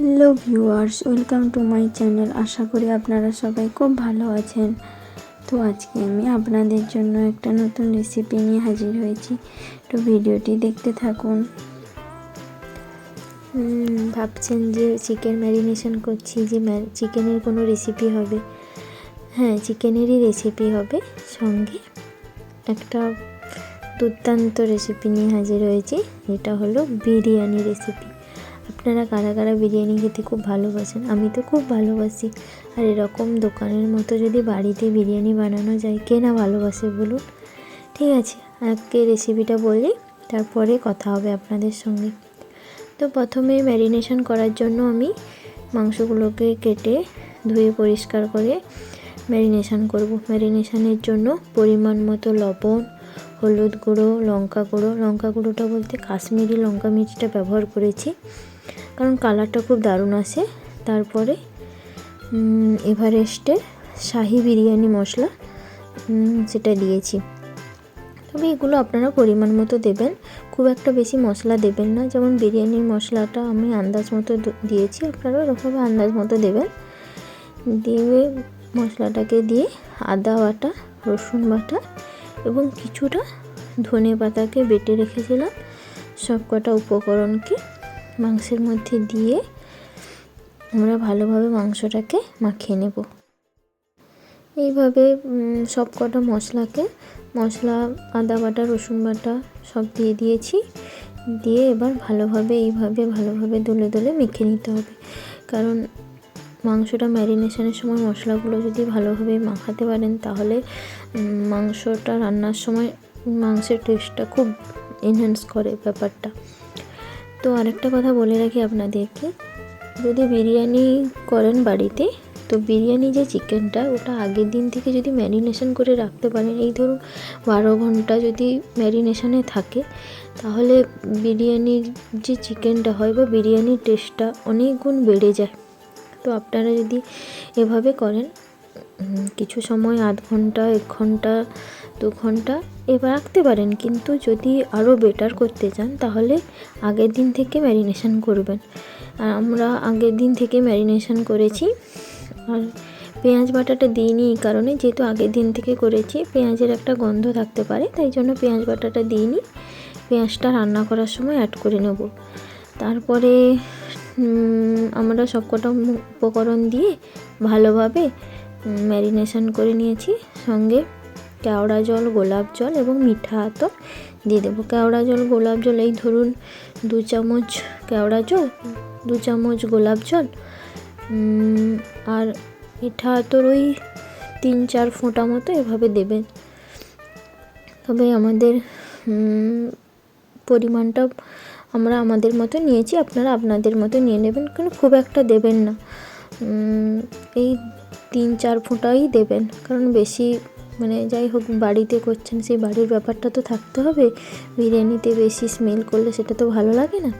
Hello viewers, welcome to my channel. আশা করি আপনারা সবাই খুব ভালো আছেন। তো আজকে আমি আপনাদের জন্য একটা নতুন রেসিপি নিয়ে হাজির হয়েছি। তো ভিডিওটি দেখতে থাকুন। ভাবছেন যে চিকেন ম্যারিনেশন করছি যে চিকেনের কোনো রেসিপি হবে। হ্যাঁ চিকেনেরই রেসিপি হবে। সঙ্গে একটা দুর্দান্ত রেসিপি নিয়ে হাজির হয়েছি। এটা হলো বিরিয়ানি রেসিপি আপনারা কারা কারা বিরিয়ানি খেতে খুব ভালোবাসেন? আমি তো খুব ভালোবাসি। আর এরকম দোকানের মতো যদি বাড়িতে বিরিয়ানি বানানো যায়, কে না ভালোবাসে বলুন? ঠিক আছে আজকে রেসিপিটা বলি, তারপরে কথা হবে আপনাদের সঙ্গে। তো প্রথমে ম্যারিনেশন করার জন্য আমি মাংসগুলোকে কেটে ধুয়ে পরিষ্কার করে ম্যারিনেশন করব। ম্যারিনেশনের জন্য পরিমাণ মতো লবণ হলুদ গুঁড়ো, লঙ্কা গুঁড়ো। লঙ্কা গুঁড়োটা বলতে কাশ্মীরি লঙ্কা মির্চটা ব্যবহার করেছি, কারণ কালারটা খুব দারুণ আসে। তারপরে এভারেস্টের শাহি বিরিয়ানি মশলা সেটা দিয়েছি। তবে এগুলো আপনারা পরিমাণ মতো দেবেন। খুব একটা বেশি মশলা দেবেন না। যেমন বিরিয়ানির মশলাটা আমি আন্দাজ মতো দিয়েছি। আপনারা ওরকমভাবে আন্দাজ মতো দেবেন। দিয়ে মশলাটাকে দিয়ে আদা বাটা, রসুন বাটা এবং কিছুটা ধনে পাতাকে বেটে রেখেছিলাম সব কটা উপকরণকে মাংসের মধ্যে দিয়ে আমরা ভালোভাবে মাংসটাকে মাখিয়ে নেব। এইভাবে সব কটা মশলাকে, মশলা, আদা বাটা, রসুন বাটা সব দিয়ে দিয়েছি। দিয়ে এবার ভালোভাবে, এইভাবে ভালোভাবে দলে দলে মেখে নিতে হবে। কারণ মাংসটা ম্যারিনেশনের সময় মশলাগুলো যদি ভালোভাবে মাখাতে পারেন তাহলে মাংসটা রান্নার সময় মাংসের টেস্টটা খুব এনহ্যান্স করে ব্যাপারটা। তো আরেকটা কথা বলে রাখি আপনাদেরকে, যদি বিরিয়ানি করেন বাড়িতে, তো বিরিয়ানি যে চিকেনটা ওটা আগের দিন থেকে যদি ম্যারিনেশন করে রাখতে পারেন, এই ধরুন বারো ঘণ্টা যদি ম্যারিনেশনে থাকে, তাহলে বিরিয়ানির যে চিকেনটা হয় বা বিরিয়ানির টেস্টটা অনেক গুণ বেড়ে যায়। তো আপনারা যদি এভাবে করেন কিছু সময় আধ ঘণ্টা, এক ঘণ্টা, দু ঘণ্টা এবার রাখতে পারেন। কিন্তু যদি আরও বেটার করতে চান, তাহলে আগের দিন থেকে ম্যারিনেশন করবেন। আর আমরা আগের দিন থেকে ম্যারিনেশন করেছি। আর পেঁয়াজ বাটাটা দিইনি এই কারণে, যেহেতু আগের দিন থেকে করেছি, পেঁয়াজের একটা গন্ধ থাকতে পারে, তাই জন্য পেঁয়াজ বাটাটা দিইনি। পেঁয়াজটা রান্না করার সময় অ্যাড করে নেব। তারপরে আমরা সবকটা উপকরণ দিয়ে ভালোভাবে ম্যারিনেশন করে নিয়েছি। সঙ্গে কেওড়া জল, গোলাপ জল এবং মিঠা আতর দিয়ে দেবো। কেওড়া জল, গোলাপ জল, এই ধরুন দু চামচ কেওড়া জল, দু চামচ গোলাপ জল আর মিঠা আতর ওই তিন চার ফোঁটা মতো এভাবে দেবেন। তবে আমাদের পরিমাণটা আমরা আমাদের মতো নিয়েছি। আপনারা আপনাদের মতো নিয়ে নেবেন কারণ খুব একটা দেবেন না। এই তিন চার ফোঁটাই দেবেন। কারণ বেশি মানে যাই হোক বাড়িতে করছেন সেই বাড়ির ব্যাপারটা তো থাকতে হবে। বিরিয়ানিতে বেশি স্মেল করলে সেটা তো ভালো লাগে না।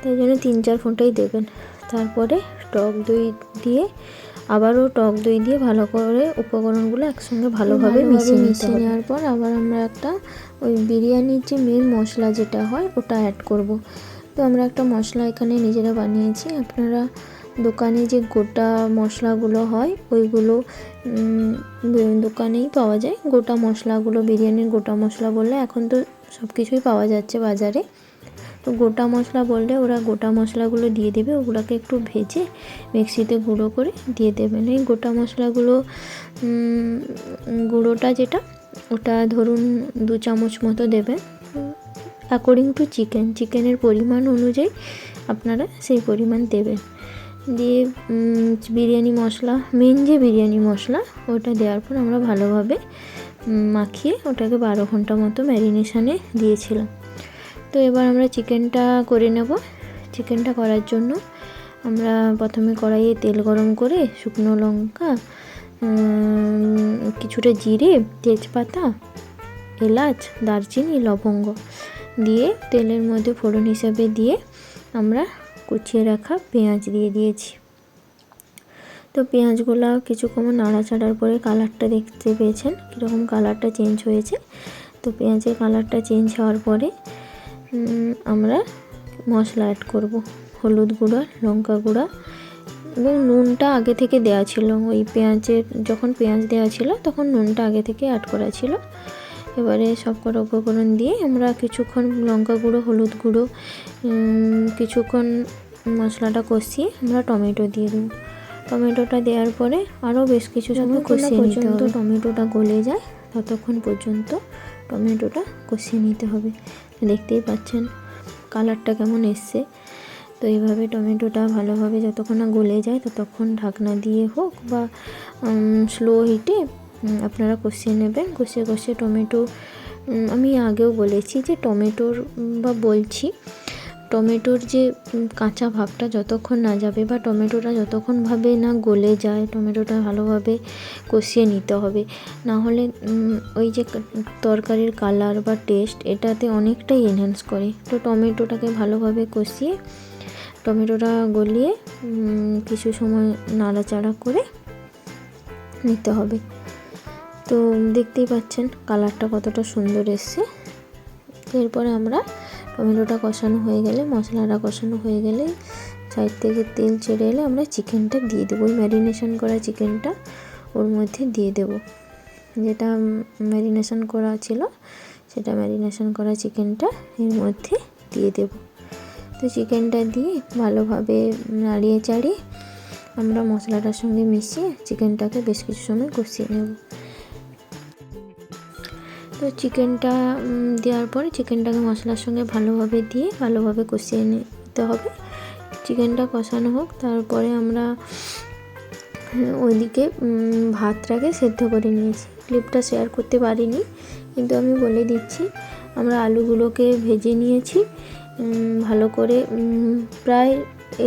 তাই জন্য তিন চার ফোঁটাই দেবেন। তারপরে টক দই দিয়ে আবারও টক দই দিয়ে ভালো করে উপকরণগুলো একসঙ্গে ভালোভাবে মিশিয়ে মিশিয়ে নেওয়ার পর আবার আমরা একটা ওই বিরিয়ানির যে মেন মশলা যেটা হয় ওটা অ্যাড করব। তো আমরা একটা মশলা এখানে নিজেরা বানিয়েছি। আপনারা দোকানে যে গোটা মশলাগুলো হয়, ওইগুলো দোকানেই পাওয়া যায়। গোটা মশলাগুলো, বিরিয়ানির গোটা মশলা বললে এখন তো সব কিছুই পাওয়া যাচ্ছে বাজারে। তো গোটা মশলা বললে ওরা গোটা মশলাগুলো দিয়ে দেবে, ওগুলোকে একটু ভেজে মিক্সিতে গুঁড়ো করে দিয়ে দেবেন। এই গোটা মশলাগুলো গুঁড়োটা যেটা, ওটা ধরুন দু চামচ মতো দেবেন। অ্যাকর্ডিং টু চিকেন চিকেনের পরিমাণ অনুযায়ী আপনারা সেই পরিমাণ দেবেন। দিয়ে বিরিয়ানি মশলা মেন যে বিরিয়ানি মশলা, ওটা দেওয়ার পর আমরা ভালোভাবে মাখিয়ে ওটাকে বারো ঘণ্টা মতো ম্যারিনেশানে দিয়েছিলাম। তো এবার আমরা চিকেনটা করে নেব। চিকেনটা করার জন্য আমরা প্রথমে কড়াইয়ে তেল গরম করে শুকনো লঙ্কা কিছুটা জিরে, তেজপাতা, এলাচ, দারচিনি, লবঙ্গ দিয়ে তেলের মধ্যে ফোড়ন হিসাবে দিয়ে আমরা কুচিয়ে রাখা পেঁয়াজ দিয়ে দিয়েছি। তো পেঁয়াজগুলো কিছুক্ষণ নাড়াচাড়ার পরে কালারটা দেখতে পেয়েছেন, কীরকম কালারটা চেঞ্জ হয়েছে। তো পেঁয়াজের কালারটা চেঞ্জ হওয়ার পরে আমরা মশলা অ্যাড করব। হলুদ গুঁড়া, লঙ্কা গুঁড়া এবং নুনটা আগে থেকে দেওয়া ছিল। ওই পেঁয়াজের, যখন পেঁয়াজ দেওয়া ছিল, তখন নুনটা আগে থেকে অ্যাড করা ছিল। এবারে সব কটা উপকরণ দিয়ে আমরা কিছুক্ষণ লঙ্কা গুঁড়ো হলুদ গুঁড়ো কিছুক্ষণ মশলাটা কষিয়ে আমরা টমেটো দিয়ে দেবো। টমেটোটা দেওয়ার পরে আরও বেশ কিছু সময় কষিয়ে নিতে হবে। টমেটোটা গলে যায় ততক্ষণ পর্যন্ত টমেটোটা কষিয়ে নিতে হবে। দেখতেই পাচ্ছেন কালারটা কেমন এসছে। তো এইভাবে টমেটোটা ভালোভাবে যতক্ষণ না গলে যায় ততক্ষণ ঢাকনা দিয়ে হোক বা স্লো হিটে আপনারা কষিয়ে নেবেন। কষিয়ে কষিয়ে টমেটো আমি আগেও বলেছি যে টমেটোর বা বলছি, টমেটোর যে কাঁচা ভাবটা যতক্ষণ না যাবে বা টমেটোটা যতক্ষণভাবে না গলে যায়, টমেটোটা ভালোভাবে কষিয়ে নিতে হবে। না হলে ওই যে তরকারির কালার বা টেস্ট এটাতে অনেকটাই এনহ্যান্স করে। তো টমেটোটাকে ভালোভাবে কষিয়ে, টমেটোটা গলিয়ে কিছু সময় নাড়াচাড়া করে নিতে হবে। তো দেখতেই পাচ্ছেন কালারটা কতটা সুন্দর এসছে। এরপরে আমরা টমেটোটা কষানো হয়ে গেলে, মশলাটা কষানো হয়ে গেলে সাইড থেকে তেল ছেড়ে এলে আমরা চিকেনটা দিয়ে দেবো। ওই ম্যারিনেশন করা চিকেনটা ওর মধ্যে দিয়ে দেবো। যেটা ম্যারিনেশন করা ছিল, সেটা ম্যারিনেশন করা চিকেনটা এর মধ্যে দিয়ে দেবো। তো চিকেনটা দিয়ে ভালোভাবে নাড়িয়ে চাড়িয়ে আমরা মশলাটার সঙ্গে মিশিয়ে চিকেনটাকে বেশ কিছু সময় কষিয়ে নেব। তো চিকেনটা দেওয়ার পরে চিকেনটাকে মশলার সঙ্গে ভালোভাবে দিয়ে ভালোভাবে কষিয়ে নিতে হবে। চিকেনটা কষানো হোক, তারপরে আমরা ওইদিকে ভাতটাকে সেদ্ধ করে নিয়েছি। ক্লিপটা শেয়ার করতে পারিনি, কিন্তু আমি বলে দিচ্ছি, আমরা আলুগুলোকে ভেজে নিয়েছি। ভালো করে প্রায়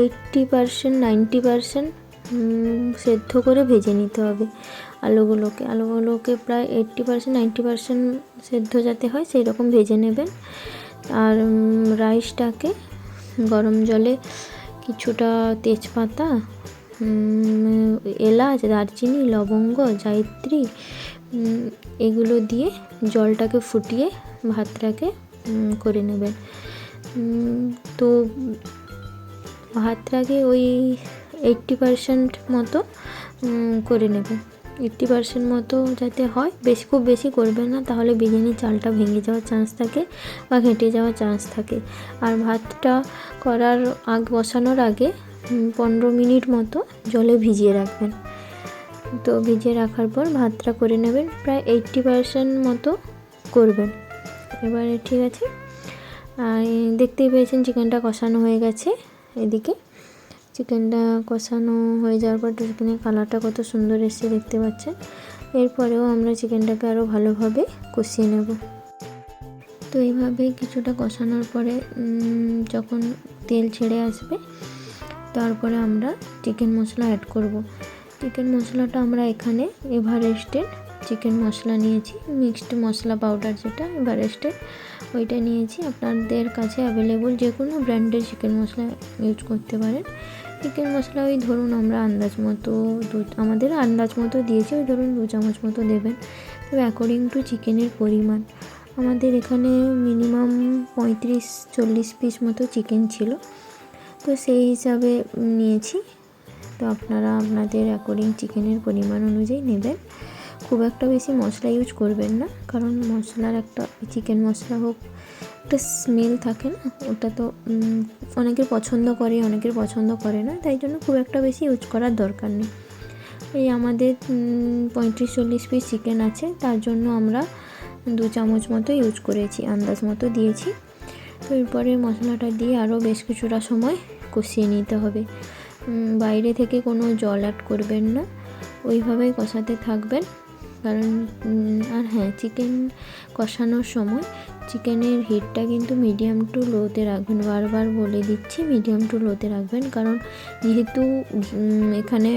এইট্টি পারসেন্ট নাইনটি পারসেন্ট সেদ্ধ করে ভেজে নিতে হবে। আলুগুলোকে। আলুগুলোকে প্রায় এইট্টি পারসেন্ট নাইনটি পারসেন্ট সেদ্ধ যাতে হয় সেই রকম ভেজে নেবেন। আর রাইসটাকে গরম জলে কিছুটা তেজপাতা এলাচ, দারচিনি, লবঙ্গ, জায়িত্রী এগুলো দিয়ে জলটাকে ফুটিয়ে ভাতটাকে করে নেবেন। তো ভাতটাকে ওই এইট্টি পারসেন্ট মতো করে নেবেন। এইট্টি পার্সেন্ট মতো যাতে হয়, বেশি খুব বেশি করবেন না, তাহলে বিরিয়ানির চালটা ভেঙে যাওয়ার চান্স থাকে বা ঘেঁটে যাওয়ার চান্স থাকে। আর ভাতটা করার আগ বসানোর আগে পনেরো মিনিট মতো জলে ভিজিয়ে রাখবেন। তো ভিজিয়ে রাখার পর ভাতটা করে নেবেন, প্রায় এইট্টি পার্সেন্ট মতো করবেন। এবারে ঠিক আছে। আর দেখতেই পেয়েছেন চিকেনটা কষানো হয়ে গেছে এদিকে। চিকেনটা কষানো হয়ে যাওয়ার পর চিকেনের কালারটা কত সুন্দর এসে দেখতে পাচ্ছেন। এরপরেও আমরা চিকেনটাকে আরও ভালোভাবে কষিয়ে নেব। তো এইভাবে কিছুটা কষানোর পরে যখন তেল ছেড়ে আসবে, তারপরে আমরা চিকেন মশলা অ্যাড করব। চিকেন মশলাটা আমরা এখানে এভারেস্টের চিকেন মশলা নিয়েছি মিক্সড মশলা পাউডার যেটা এভারেস্টের ওইটা নিয়েছি। আপনাদের কাছে অ্যাভেলেবল যে কোনো ব্র্যান্ডের চিকেন মশলা ইউজ করতে পারেন। চিকেন মশলা ওই ধরুন আমরা আন্দাজ মতো দু, আমাদের আন্দাজ মতো দিয়েছি, ওই ধরুন দু চামচ মতো দেবেন। তবে অ্যাকর্ডিং টু চিকেনের পরিমাণ, আমাদের এখানে মিনিমাম পঁয়ত্রিশ, চল্লিশ পিস মতো চিকেন ছিল। তো সেই হিসাবে নিয়েছি। তো আপনারা আপনাদের অ্যাকর্ডিং চিকেনের পরিমাণ অনুযায়ী নেবেন। খুব একটা বেশি মশলা ইউজ করবেন না, কারণ মশলার একটা চিকেন মশলা হোক একটা স্মেল থাকে না, ওটা তো অনেকের পছন্দ করে, অনেকের পছন্দ করে না, তাই জন্য খুব একটা বেশি ইউজ করার দরকার নেই। এই আমাদের পঁয়ত্রিশ চল্লিশ পিস চিকেন আছে, তার জন্য আমরা দু চামচ মতো ইউজ করেছি, আন্দাজ মতো দিয়েছি। তো এরপরে মশলাটা দিয়ে আরও বেশ কিছুটা সময় কষিয়ে নিতে হবে। বাইরে থেকে কোনো জল অ্যাড করবেন না, ওইভাবেই কষাতে থাকবেন। কারণ আর হ্যাঁ চিকেন কষানোর সময় চিকেনের হিটটা কিন্তু মিডিয়াম টু লোতে রাখবেন। বারবার বলে দিচ্ছি মিডিয়াম টু লোতে রাখবেন। কারণ যেহেতু এখানে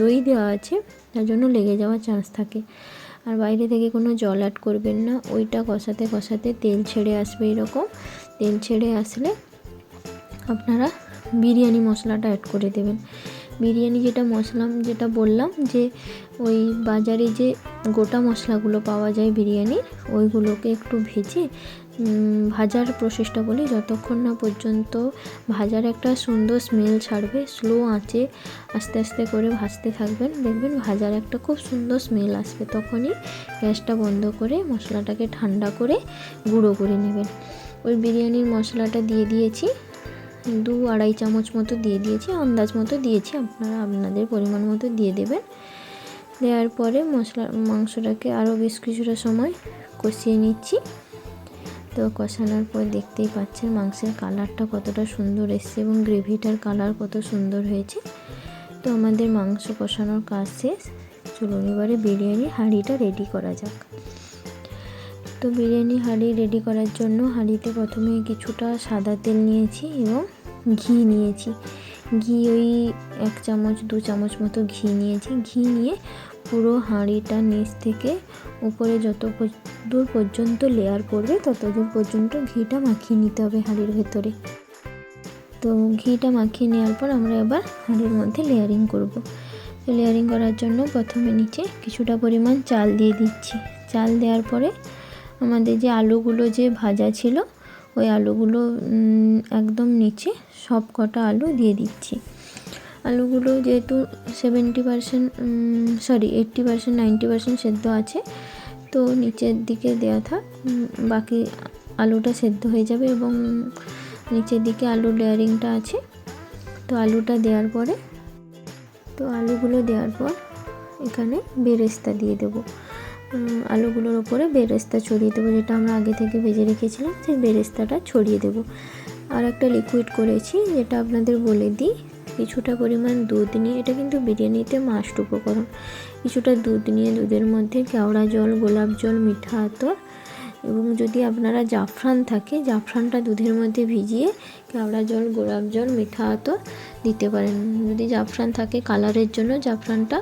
দই দেওয়া আছে, তার জন্য লেগে যাওয়ার চান্স থাকে। আর বাইরে থেকে কোনো জল অ্যাড করবেন না। ওইটা কষাতে কষাতে তেল ছেড়ে আসবে এরকম। তেল ছেড়ে আসলে আপনারা বিরিয়ানি মশলাটা অ্যাড করে দেবেন। বিরিয়ানি যেটা মশলা, যেটা বললাম যে ওই বাজারে যে গোটা মশলাগুলো পাওয়া যায় বিরিয়ানির ওইগুলোকে একটু ভেজে ভাজার প্রসেসটা বলি। যতক্ষণ না পর্যন্ত ভাজার একটা সুন্দর স্মেল ছাড়বে স্লো আঁচে আস্তে আস্তে করে ভাজতে থাকবেন, দেখবেন ভাজার একটা খুব সুন্দর স্মেল আসবে। তখনই গ্যাসটা বন্ধ করে মশলাটাকে ঠান্ডা করে গুঁড়ো করে নেবেন। ওই বিরিয়ানির মশলাটা দিয়ে দিয়েছি। দু আড়াই চামচ মতো দিয়ে দিয়েছি, আন্দাজ মতো দিয়েছি, আপনারা আপনাদের পরিমাণ মতো দিয়ে দেবেন। দেওয়ার পরে মশলা, মাংসটাকে আরও বেশ কিছুটা সময় কষিয়ে নিচ্ছি। তো কষানোর পর দেখতেই পাচ্ছেন মাংসের কালারটা কতটা সুন্দর এসছে এবং গ্রেভিটার কালার কত সুন্দর হয়েছে। তো আমাদের মাংস কষানোর কাজ শেষ। চলুন এবারে বিরিয়ানি হাঁড়িটা রেডি করা যাক। তো বিরিয়ানি হাঁড়ি রেডি করার জন্য হাঁড়িতে প্রথমে কিছুটা সাদা তেল নিয়েছি এবং ঘি নিয়েছি। ঘি ওই এক চামচ, দু চামচ মতো ঘি নিয়েছি। ঘি নিয়ে পুরো হাঁড়িটা নিচ থেকে উপরে যত দূর পর্যন্ত লেয়ার পড়বে তত দূর পর্যন্ত ঘিটা মাখিয়ে নিতে হবে হাঁড়ির ভেতরে। তো ঘিটা মাখিয়ে নেওয়ার পর আমরা এবার হাঁড়ির মধ্যে লেয়ারিং করব। তো লেয়ারিং করার জন্য প্রথমে নিচে কিছুটা পরিমাণ চাল দিয়ে দিচ্ছি। চাল দেওয়ার পরে আমাদের যে আলুগুলো যে ভাজা ছিল, ওই আলুগুলো একদম নিচে সব কটা আলু দিয়ে দিচ্ছি। আলুগুলো যেহেতু seventy percent sorry eighty percent ninety percent সেদ্ধ আছে, তো নিচের দিকে দেওয়া থাক বাকি আলুটা সেদ্ধ হয়ে যাবে এবং নিচের দিকে আলুর লেয়ারিংটা আছে। তো আলুটা দেওয়ার পরে, তো আলুগুলো দেওয়ার পর এখানে বেরেস্তা দিয়ে দেবো। আলুগুলোর ওপরে বেরেস্তা ছড়িয়ে দেবো, যেটা আমরা আগে থেকে ভেজে রেখেছিলাম, সেই বেরেস্তাটা ছড়িয়ে দেব। আর একটা লিকুইড করেছি, যেটা আপনাদের বলে দিই, কিছুটা পরিমাণ দুধ নিয়ে, এটা কিন্তু বিরিয়ানিতে মাস্ট উপকরণ। কিছুটা দুধ নিয়ে দুধের মধ্যে কেওড়া জল, গোলাপ জল, মিঠা আতর এবং যদি আপনারা জাফরান থাকে, জাফরানটা দুধের মধ্যে ভিজিয়ে কেওড়া জল, গোলাপ জল, মিঠা আতর দিতে পারেন। যদি জাফরান থাকে কালারের জন্য জাফরানটা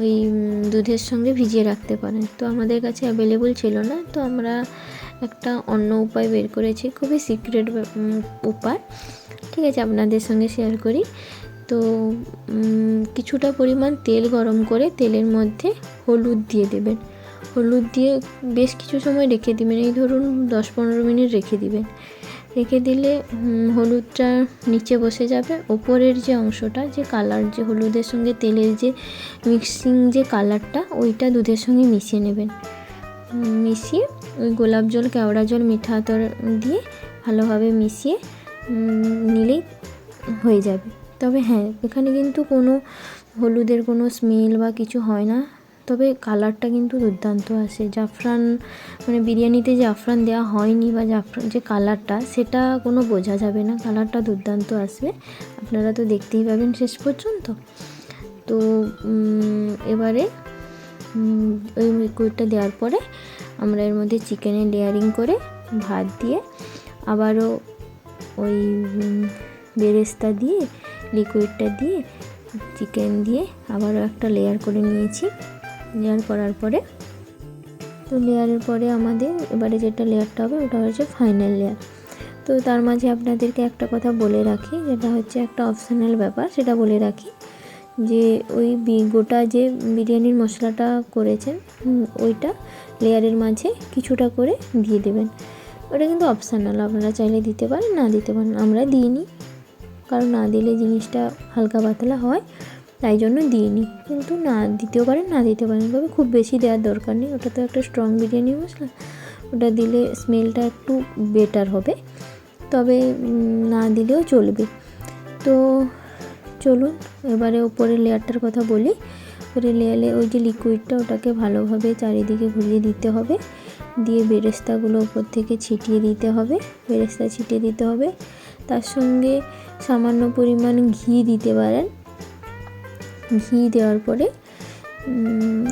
ওই দুধের সঙ্গে ভিজিয়ে রাখতে পারেন। তো আমাদের কাছে অ্যাভেলেবল ছিল না, তো আমরা একটা অন্য উপায় বের করেছি, খুবই সিক্রেট উপায়। ঠিক আছে, আপনাদের সঙ্গে শেয়ার করি। তো কিছুটা পরিমাণ তেল গরম করে তেলের মধ্যে হলুদ দিয়ে দেবেন। হলুদ দিয়ে বেশ কিছু সময় রেখে দিবেন। এই ধরুন দশ পনেরো মিনিট রেখে দিবেন। রেখে দিলে হলুদটা নিচে বসে যাবে। ওপরের যে অংশটা, যে কালার, যে হলুদের সঙ্গে তেলের যে মিক্সিং যে কালারটা, ওইটা দুধের সঙ্গে মিশিয়ে নেবেন। মিশিয়ে ওই গোলাপ জল, কেওড়া জল, মিঠা আতর দিয়ে ভালোভাবে মিশিয়ে নিলেই হয়ে যাবে। তবে হ্যাঁ এখানে কিন্তু কোনো হলুদের কোনো স্মেল বা কিছু হয় না। তবে কালারটা কিন্তু দুর্দান্ত আসে জাফরান মানে বিরিয়ানিতে জাফরান দেওয়া হয়নি বা জাফরান যে কালারটা, সেটা কোনো বোঝা যাবে না। কালারটা দুর্দান্ত আসবে। আপনারা তো দেখতেই পাবেন শেষ পর্যন্ত। তো এবারে ওই লিকুইডটা দেওয়ার পরে আমরা এর মধ্যে চিকেনের লেয়ারিং করে ভাত দিয়ে আবারও ওই বেরেস্তা দিয়ে লিকুইডটা দিয়ে চিকেন দিয়ে আবারও একটা লেয়ার করে নিয়েছি। লেয়ার করার পরে, তো লেয়ারের পরে আমাদের এবারে যেটা লেয়ারটা হবে, ওটা হচ্ছে ফাইনাল লেয়ার তো তার মাঝে আপনাদেরকে একটা কথা বলে রাখি, যেটা হচ্ছে একটা অপশনাল ব্যাপার, সেটা বলে রাখি যে ওই গোটা যে বিরিয়ানির মশলাটা করেছেন ওইটা লেয়ারের মাঝে কিছুটা করে দিয়ে দেবেন। ওটা কিন্তু অপশনাল আপনারা চাইলে দিতে পারেন, না দিতে পারেন, আমরা দিইনি। কারণ না দিলে জিনিসটা হালকা পাতলা হয়। তাই জন্য দিইনি। কিন্তু না দিতেও পারেন না দিতে পারেন তবে খুব বেশি দেওয়ার দরকার নেই। ওটা তো একটা স্ট্রং বিরিয়ানি মশলা। ওটা দিলে স্মেলটা একটু বেটার হবে। তবে না দিলেও চলবে। তো চলুন, এবারে উপরের লেয়ারটার কথা বলি। উপরে লেয়ারে ওই যে লিকুইডটা ওটাকে ভালোভাবে চারিদিকে ঘুরিয়ে দিতে হবে। দিয়ে বেরেস্তাগুলো ওপর থেকে ছিটিয়ে দিতে হবে। বেরেস্তা ছিটিয়ে দিতে হবে। তার সঙ্গে সামান্য পরিমাণ ঘি দিতে পারেন। ঘি দেওয়ার পরে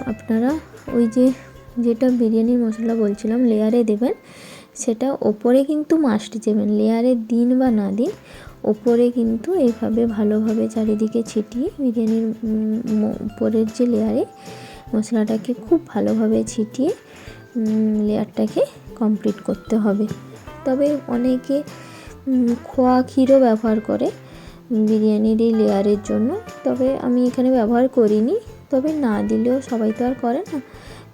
আপনারা ওই যে যেটা বিরিয়ানির মশলা বলছিলাম, লেয়ারে দেবেন, সেটা ওপরে কিন্তু মাস্ট দেবেন। লেয়ারে দিন বা না দিন, ওপরে কিন্তু এইভাবে ভালোভাবে চারিদিকে ছিটিয়ে বিরিয়ানির উপরের যে লেয়ারে মশলাটাকে খুব ভালোভাবে ছিটিয়ে লেয়ারটাকে কমপ্লিট করতে হবে। তবে অনেকে খোয়া ক্ষীরও ব্যবহার করে। বিরিয়ানির এই লেয়ারের জন্য। তবে আমি এখানে ব্যবহার করিনি। তবে না দিলেও সবাই তো আর করে না।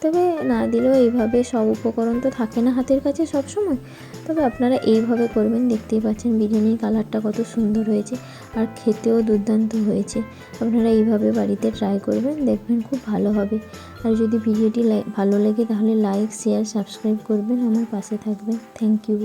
তবে না দিলেও এইভাবে সব উপকরণ তো থাকে না হাতের কাছে সব সময় তবে আপনারা এইভাবে করবেন। দেখতেই পাচ্ছেন বিরিয়ানির কালারটা কত সুন্দর হয়েছে আর খেতেও দুর্দান্ত হয়েছে। আপনারা এইভাবে বাড়িতে ট্রাই করবেন, দেখবেন খুব ভালো হবে। আর যদি ভিডিওটি ভালো লাগে তাহলে লাইক শেয়ার সাবস্ক্রাইব করবেন। আমার পাশে থাকবেন। Thank you